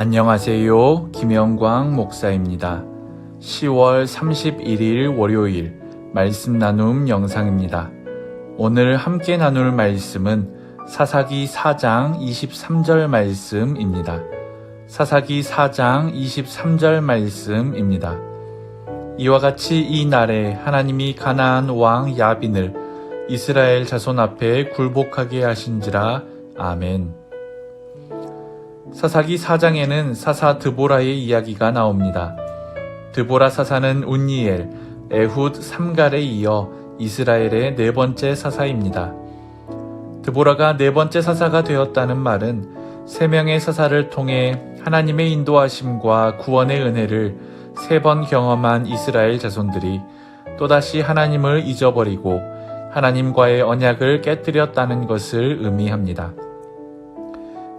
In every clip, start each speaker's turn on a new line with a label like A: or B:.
A: 안녕하세요. 김영광 목사입니다. 10월 31일 월요일 말씀 나눔 영상입니다. 오늘 함께 나눌 말씀은 사사기 4장 23절 말씀입니다. 사사기 4장 23절 말씀입니다. 이와 같이 이 날에 하나님이 가나안 왕 야빈을 이스라엘 자손 앞에 굴복하게 하신지라 아멘. 사사기 4장에는 사사 드보라의 이야기가 나옵니다. 드보라 사사는 운니엘, 에훗, 삼갈에 이어 이스라엘의 네 번째 사사입니다. 드보라가 네 번째 사사가 되었다는 말은 세 명의 사사를 통해 하나님의 인도하심과 구원의 은혜를 세 번 경험한 이스라엘 자손들이 또다시 하나님을 잊어버리고 하나님과의 언약을 깨뜨렸다는 것을 의미합니다.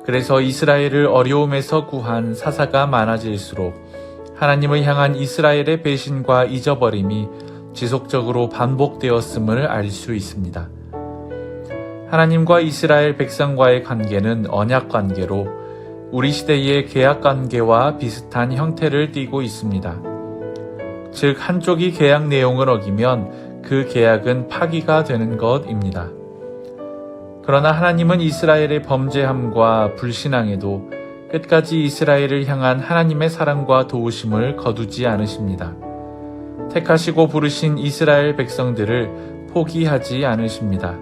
A: 그래서 이스라엘을 어려움에서 구한 사사가 많아질수록 하나님을 향한 이스라엘의 배신과 잊어버림이 지속적으로 반복되었음을 알 수 있습니다. 하나님과 이스라엘 백성과의 관계는 언약 관계로 우리 시대의 계약 관계와 비슷한 형태를 띠고 있습니다. 즉, 한쪽이 계약 내용을 어기면 그 계약은 파기가 되는 것입니다. 그러나 하나님은 이스라엘의 범죄함과 불신앙에도 끝까지 이스라엘을 향한 하나님의 사랑과 도우심을 거두지 않으십니다. 택하시고 부르신 이스라엘 백성들을 포기하지 않으십니다.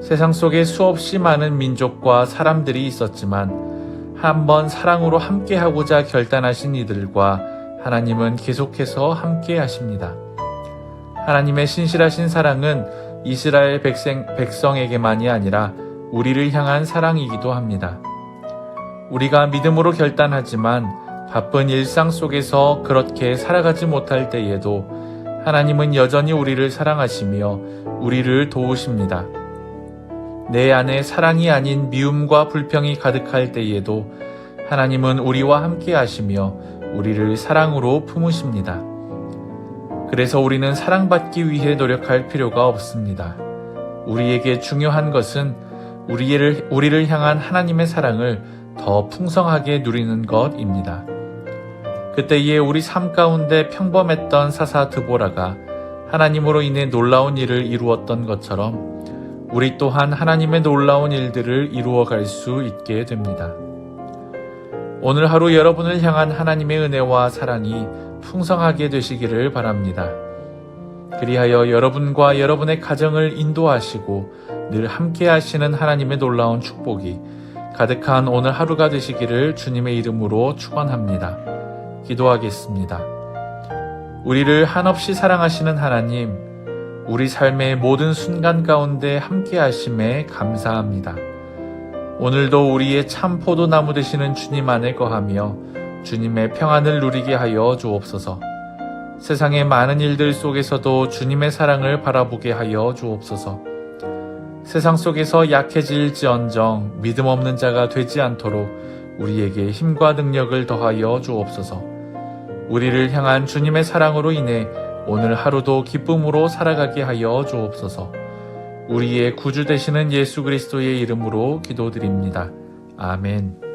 A: 세상 속에 수없이 많은 민족과 사람들이 있었지만 한번 사랑으로 함께하고자 결단하신 이들과 하나님은 계속해서 함께 하십니다. 하나님의 신실하신 사랑은 이스라엘 백성, 백성에게만이 아니라 우리를 향한 사랑이기도 합니다. 우리가 믿음으로 결단하지만 바쁜 일상 속에서 그렇게 살아가지 못할 때에도 하나님은 여전히 우리를 사랑하시며 우리를 도우십니다. 내 안에 사랑이 아닌 미움과 불평이 가득할 때에도 하나님은 우리와 함께 하시며 우리를 사랑으로 품으십니다. 그래서 우리는 사랑받기 위해 노력할 필요가 없습니다. 우리에게 중요한 것은 우리를, 우리를 향한 하나님의 사랑을 더 풍성하게 누리는 것입니다. 그때에 우리 삶 가운데 평범했던 사사 드보라가 하나님으로 인해 놀라운 일을 이루었던 것처럼 우리 또한 하나님의 놀라운 일들을 이루어 갈 수 있게 됩니다. 오늘 하루 여러분을 향한 하나님의 은혜와 사랑이 풍성하게 되시기를 바랍니다. 그리하여 여러분과 여러분의 가정을 인도하시고 늘 함께 하시는 하나님의 놀라운 축복이 가득한 오늘 하루가 되시기를 주님의 이름으로 축원합니다. 기도하겠습니다. 우리를 한없이 사랑하시는 하나님, 우리 삶의 모든 순간 가운데 함께 하심에 감사합니다. 오늘도 우리의 참 포도나무 되시는 주님 안에 거하며 주님의 평안을 누리게 하여 주옵소서. 세상의 많은 일들 속에서도 주님의 사랑을 바라보게 하여 주옵소서. 세상 속에서 약해질지언정 믿음 없는 자가 되지 않도록 우리에게 힘과 능력을 더하여 주옵소서. 우리를 향한 주님의 사랑으로 인해 오늘 하루도 기쁨으로 살아가게 하여 주옵소서. 우리의 구주 되시는 예수 그리스도의 이름으로 기도드립니다. 아멘.